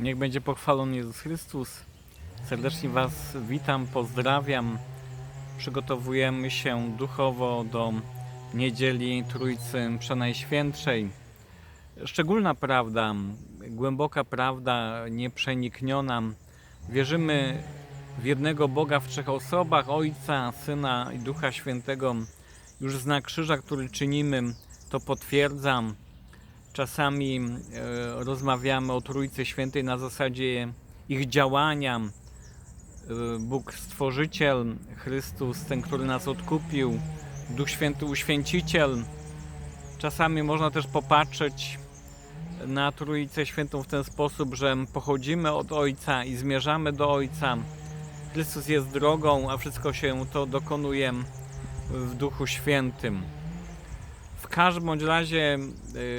Niech będzie pochwalony Jezus Chrystus. Serdecznie Was witam, pozdrawiam. Przygotowujemy się duchowo do niedzieli Trójcy Przenajświętszej. Szczególna prawda, głęboka prawda, nieprzenikniona. Wierzymy w jednego Boga w trzech osobach, Ojca, Syna i Ducha Świętego. Już znak krzyża, który czynimy, to potwierdzam. Czasami e, rozmawiamy o Trójcy Świętej na zasadzie ich działania. E, Bóg Stworzyciel, Chrystus, ten, który nas odkupił, Duch Święty Uświęciciel. Czasami można też popatrzeć na Trójcę Świętą w ten sposób, że pochodzimy od Ojca i zmierzamy do Ojca. Chrystus jest drogą, a wszystko się to dokonuje w Duchu Świętym. W każdym bądź razie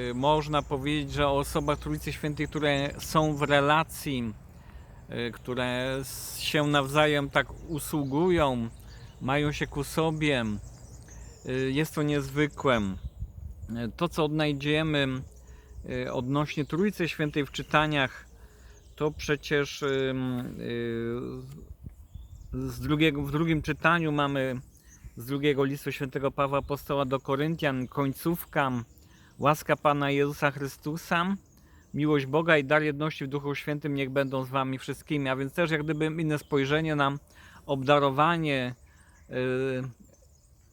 y, można powiedzieć, że o osobach Trójcy Świętej, które są w relacji, y, które się nawzajem tak usługują, mają się ku sobie, y, jest to niezwykłe. Y, To, co odnajdziemy y, odnośnie Trójcy Świętej w czytaniach, to przecież ym, y, z drugiego, w drugim czytaniu mamy z drugiego listu świętego Pawła Apostoła do Koryntian, końcówka, łaska Pana Jezusa Chrystusa, miłość Boga i dar jedności w Duchu Świętym niech będą z Wami wszystkimi, a więc też jak gdyby inne spojrzenie na obdarowanie y,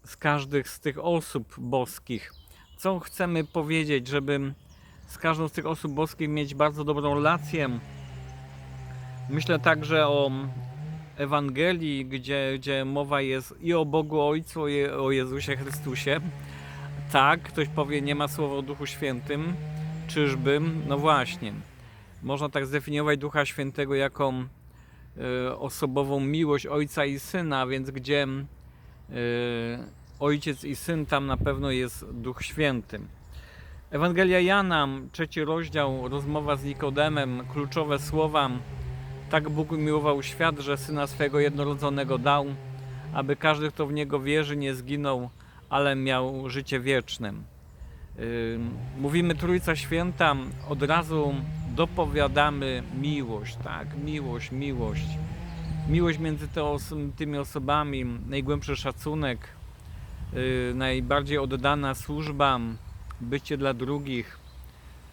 z każdych z tych osób boskich. Co chcemy powiedzieć, żeby z każdą z tych osób boskich mieć bardzo dobrą relację. Myślę także o Ewangelii, gdzie, gdzie mowa jest i o Bogu Ojcu, i o Jezusie Chrystusie. Tak, ktoś powie, nie ma słowa o Duchu Świętym. Czyżby? No właśnie. Można tak zdefiniować Ducha Świętego jako e, osobową miłość Ojca i Syna, więc gdzie e, Ojciec i Syn, tam na pewno jest Duch Święty. Ewangelia Jana, trzeci rozdział, rozmowa z Nikodemem, kluczowe słowa. Tak Bóg umiłował świat, że Syna swego jednorodzonego dał, aby każdy, kto w Niego wierzy, nie zginął, ale miał życie wieczne. Mówimy Trójca Święta, od razu dopowiadamy miłość, tak? Miłość, miłość. Miłość między tymi osobami, najgłębszy szacunek, yy, najbardziej oddana służba, bycie dla drugich,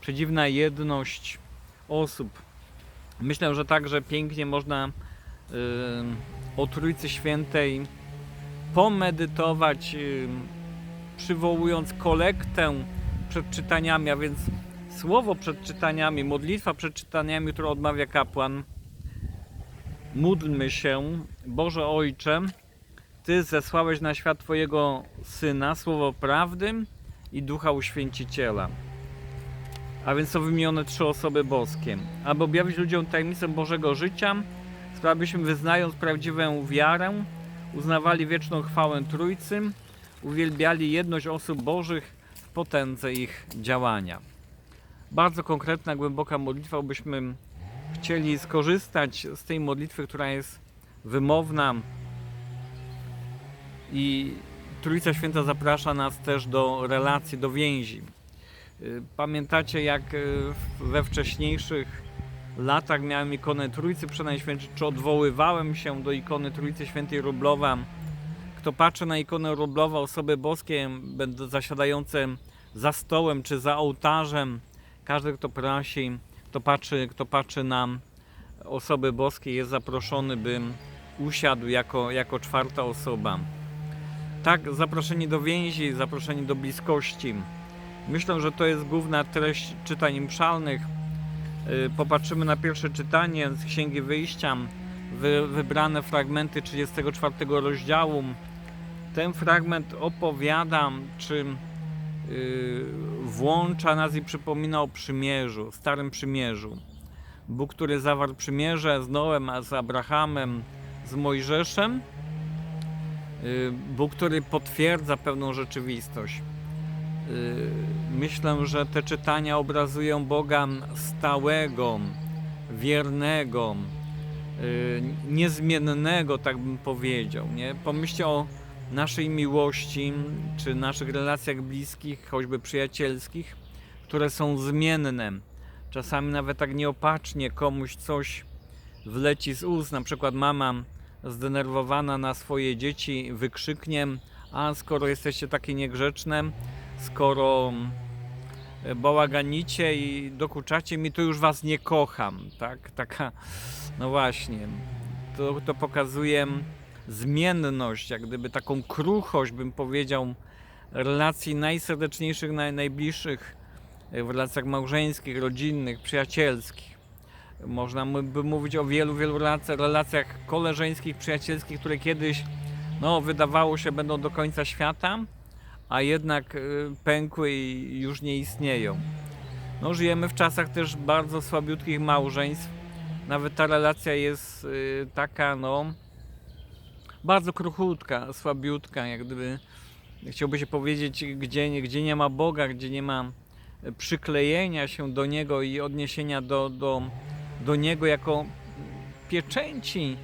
przedziwna jedność osób. Myślę, że także pięknie można y, o Trójcy Świętej pomedytować, y, przywołując kolektę przed czytaniami, a więc słowo przed czytaniami, modlitwa przed czytaniami, którą odmawia kapłan. Módlmy się, Boże Ojcze, Ty zesłałeś na świat Twojego Syna, słowo prawdy i Ducha Uświęciciela. A więc są wymienione trzy osoby boskie. Aby objawić ludziom tajemnicę Bożego życia, sprawibyśmy wyznając prawdziwą wiarę, uznawali wieczną chwałę Trójcy, uwielbiali jedność osób Bożych w potędze ich działania. Bardzo konkretna, głęboka modlitwa, byśmy chcieli skorzystać z tej modlitwy, która jest wymowna i Trójca Święta zaprasza nas też do relacji, do więzi. Y, Pamiętacie, jak y, we wcześniejszych latach miałem ikonę Trójcy Przenajświętszej, czy odwoływałem się do ikony Trójcy Świętej Rublowa. Kto patrzy na ikonę Rublowa, osoby boskie, będą zasiadające za stołem czy za ołtarzem, każdy, kto prosi, kto patrzy, kto patrzy na osoby boskie, jest zaproszony, by usiadł jako, jako czwarta osoba. Tak, zaproszeni do więzi, zaproszeni do bliskości. Myślę, że to jest główna treść czytań mszalnych. Y, Popatrzymy na pierwsze czytanie z Księgi Wyjścia, wy, wybrane fragmenty 34 rozdziału. Ten fragment opowiada, czy y, włącza nas i przypomina o przymierzu, starym przymierzu. Bóg, który zawarł przymierze z Noem, z Abrahamem, z Mojżeszem. Y, Bóg, który potwierdza pewną rzeczywistość. Y, Myślę, że te czytania obrazują Boga stałego, wiernego, y, niezmiennego, tak bym powiedział. Nie? Pomyślcie o naszej miłości, czy naszych relacjach bliskich, choćby przyjacielskich, które są zmienne. czasami nawet tak nieopatrznie komuś coś wleci z ust, na przykład mama zdenerwowana na swoje dzieci wykrzyknie, a skoro jesteście takie niegrzeczne, skoro e, bałaganicie i dokuczacie mi, to już was nie kocham, tak? Taka, no właśnie, to, to pokazuje zmienność, jak gdyby taką kruchość, bym powiedział, relacji najserdeczniejszych, naj, najbliższych, e, w relacjach małżeńskich, rodzinnych, przyjacielskich. Można by mówić o wielu, wielu relacjach, relacjach koleżeńskich, przyjacielskich, które kiedyś no, wydawało się będą do końca świata, a jednak y, pękły i już nie istnieją. No, żyjemy w czasach też bardzo słabiutkich małżeństw. Nawet ta relacja jest y, taka, no, bardzo kruchutka, słabiutka, jak gdyby chciałby się powiedzieć, gdzie, gdzie nie ma Boga, gdzie nie ma e, przyklejenia się do Niego i odniesienia do, do, do Niego jako pieczęci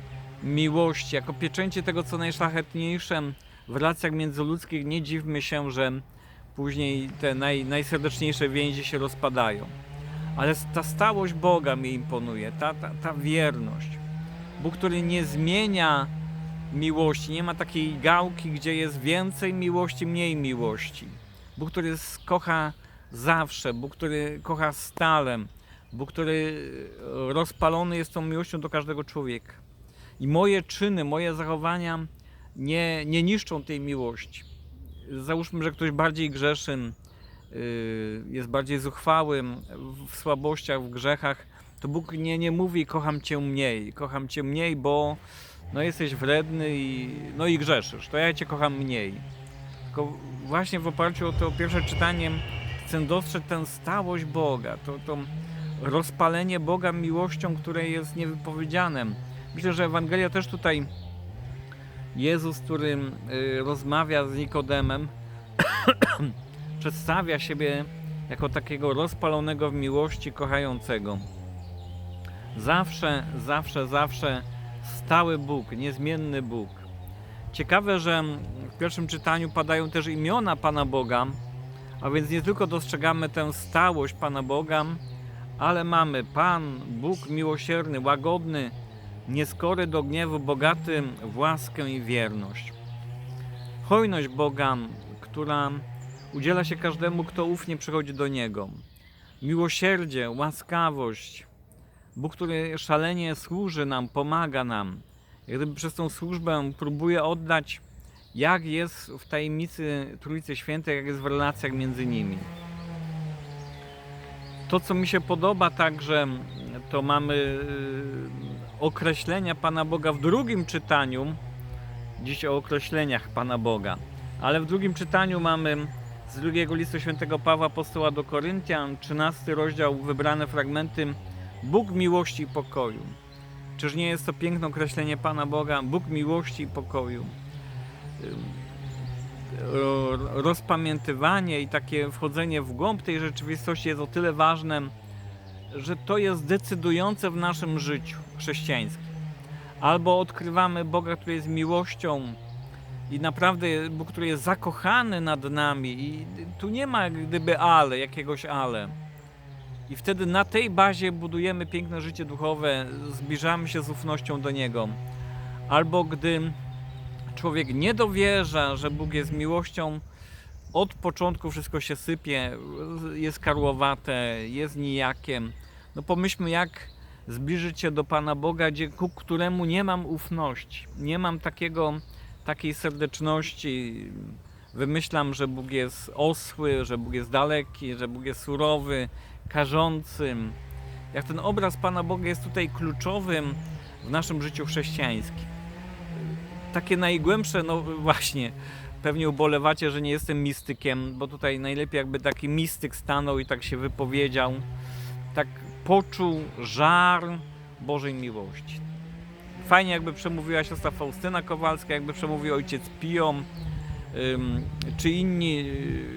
miłości, jako pieczęci tego, co najszlachetniejsze w relacjach międzyludzkich. Nie dziwmy się, że później te naj, najserdeczniejsze więzi się rozpadają. Ale ta stałość Boga mi imponuje, ta, ta, ta wierność. Bóg, który nie zmienia miłości, nie ma takiej gałki, gdzie jest więcej miłości, mniej miłości. Bóg, który kocha zawsze, Bóg, który kocha stale, Bóg, który rozpalony jest tą miłością do każdego człowieka. I moje czyny, moje zachowania nie, nie niszczą tej miłości. Załóżmy, że ktoś bardziej grzeszy, y, jest bardziej zuchwały w słabościach, w grzechach, to Bóg nie, nie mówi kocham cię mniej, kocham cię mniej, bo no jesteś wredny i, no i grzeszysz, to ja cię kocham mniej. Tylko właśnie w oparciu o to pierwsze czytanie chcę dostrzec tę stałość Boga, to, to rozpalenie Boga miłością, które jest niewypowiedziane. Myślę, że Ewangelia też tutaj Jezus, który y, rozmawia z Nikodemem, przedstawia siebie jako takiego rozpalonego w miłości, kochającego. Zawsze, zawsze, zawsze stały Bóg, niezmienny Bóg. Ciekawe, że w pierwszym czytaniu padają też imiona Pana Boga, a więc nie tylko dostrzegamy tę stałość Pana Boga, ale mamy Pan, Bóg miłosierny, łagodny, nieskory do gniewu, bogaty w łaskę i wierność. Hojność Boga, która udziela się każdemu, kto ufnie przychodzi do Niego. Miłosierdzie, łaskawość, Bóg, który szalenie służy nam, pomaga nam. Jak gdyby przez tą służbę próbuje oddać, jak jest w tajemnicy Trójcy Świętej, jak jest w relacjach między nimi. To, co mi się podoba także, to mamy y, określenia Pana Boga w drugim czytaniu. Dziś o określeniach Pana Boga. Ale w drugim czytaniu mamy z drugiego listu świętego Pawła Apostoła do Koryntian, 13 rozdział, wybrane fragmenty Bóg miłości i pokoju. Czyż nie jest to piękne określenie Pana Boga? Bóg miłości i pokoju. Rozpamiętywanie i takie wchodzenie w głąb tej rzeczywistości jest o tyle ważne, że to jest decydujące w naszym życiu chrześcijańskim. Albo odkrywamy Boga, który jest miłością i naprawdę Bóg, który jest zakochany nad nami i tu nie ma gdyby ale, jakiegoś ale. I wtedy na tej bazie budujemy piękne życie duchowe, zbliżamy się z ufnością do Niego. Albo gdy człowiek nie dowierza, że Bóg jest miłością, od początku wszystko się sypie, jest karłowate, jest nijakiem. No pomyślmy, jak zbliżyć się do Pana Boga, ku któremu nie mam ufności, nie mam takiego, takiej serdeczności. Wymyślam, że Bóg jest osły, że Bóg jest daleki, że Bóg jest surowy, karzącym. Jak ten obraz Pana Boga jest tutaj kluczowym w naszym życiu chrześcijańskim. Takie najgłębsze, no właśnie, pewnie ubolewacie, że nie jestem mistykiem, bo tutaj najlepiej jakby taki mistyk stanął i tak się wypowiedział, tak poczuł żar Bożej miłości. Fajnie jakby przemówiła siostra Faustyna Kowalska, jakby przemówił ojciec Pio, czy inni,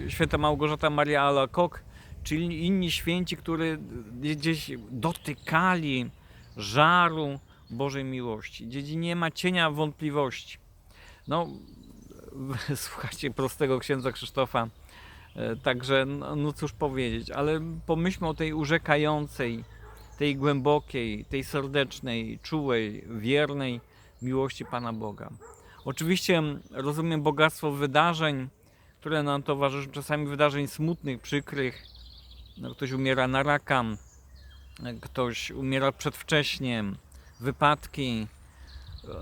y, święta Małgorzata Maria Alacoque, czy inni święci, którzy gdzieś dotykali żaru Bożej miłości, gdzie nie ma cienia wątpliwości. No, słuchajcie prostego księdza Krzysztofa E, Także no, no cóż powiedzieć, ale pomyślmy o tej urzekającej, tej głębokiej, tej serdecznej, czułej, wiernej miłości Pana Boga. Oczywiście rozumiem bogactwo wydarzeń, które nam towarzyszą, czasami wydarzeń smutnych, przykrych. No, ktoś umiera na raka, ktoś umiera przedwcześnie, wypadki.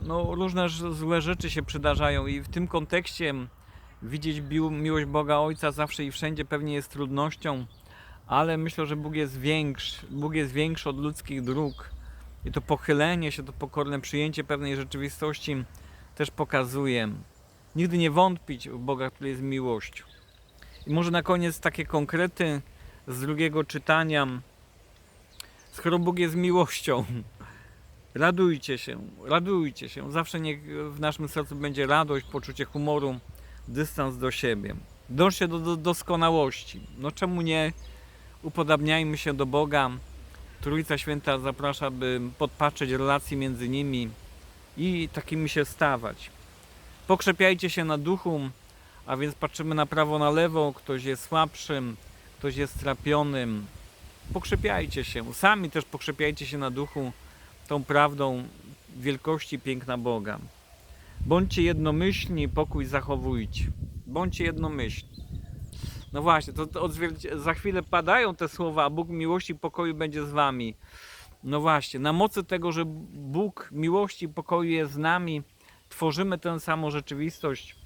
No, różne złe rzeczy się przydarzają i w tym kontekście widzieć miłość Boga Ojca zawsze i wszędzie pewnie jest trudnością, ale myślę, że Bóg jest większy. Bóg jest większy od ludzkich dróg. I to pochylenie się, to pokorne przyjęcie pewnej rzeczywistości też pokazuje. Nigdy nie wątpić w Boga, który jest miłością. I może na koniec takie konkrety z drugiego czytania. Skoro Bóg jest miłością, radujcie się, radujcie się. Zawsze niech w naszym sercu będzie radość, poczucie humoru, dystans do siebie. Dążcie do, do doskonałości. No czemu nie upodabniajmy się do Boga? Trójca Święta zaprasza, by podpatrzeć relacji między nimi i takimi się stawać. Pokrzepiajcie się na duchu, a więc patrzymy na prawo, na lewo, ktoś jest słabszym, ktoś jest strapionym. Pokrzepiajcie się, sami też pokrzepiajcie się na duchu tą prawdą wielkości piękna Boga. Bądźcie jednomyślni, pokój zachowujcie. Bądźcie jednomyślni. No właśnie, to, to za chwilę padają te słowa, a Bóg miłości pokoju będzie z wami. No właśnie, na mocy tego, że Bóg miłości pokoju jest z nami, tworzymy tę samą rzeczywistość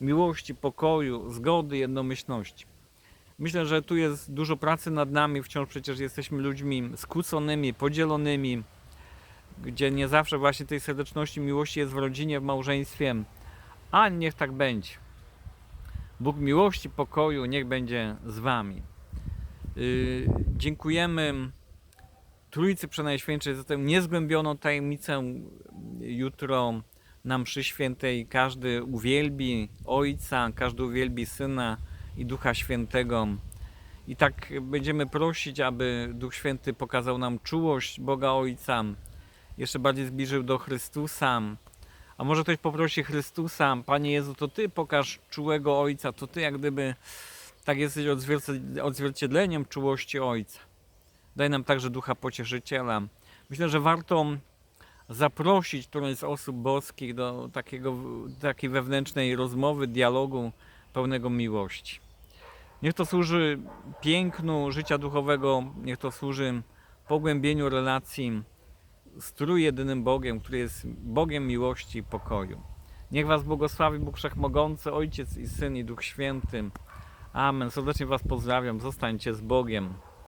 miłości, pokoju, zgody, jednomyślności. Myślę, że tu jest dużo pracy nad nami, wciąż przecież jesteśmy ludźmi skłóconymi, podzielonymi, gdzie nie zawsze właśnie tej serdeczności, miłości jest w rodzinie, w małżeństwie, a niech tak będzie. Bóg miłości, pokoju, niech będzie z Wami. Yy, dziękujemy Trójcy Przenajświętszej za tę niezgłębioną tajemnicę. Jutro na mszy świętej każdy uwielbi Ojca, każdy uwielbi Syna i Ducha Świętego. I tak będziemy prosić, aby Duch Święty pokazał nam czułość Boga Ojca, jeszcze bardziej zbliżył do Chrystusa. A może ktoś poprosi Chrystusa, Panie Jezu, to Ty pokaż czułego Ojca, to Ty jak gdyby tak jesteś odzwierci- odzwierciedleniem czułości Ojca. Daj nam także Ducha Pocieszyciela. Myślę, że warto zaprosić którąś z osób boskich do takiego, takiej wewnętrznej rozmowy, dialogu pełnego miłości. Niech to służy pięknu życia duchowego, niech to służy pogłębieniu relacji z trójjedynym Bogiem, który jest Bogiem miłości i pokoju. Niech Was błogosławi Bóg Wszechmogący, Ojciec i Syn i Duch Święty. Amen. Serdecznie Was pozdrawiam. Zostańcie z Bogiem.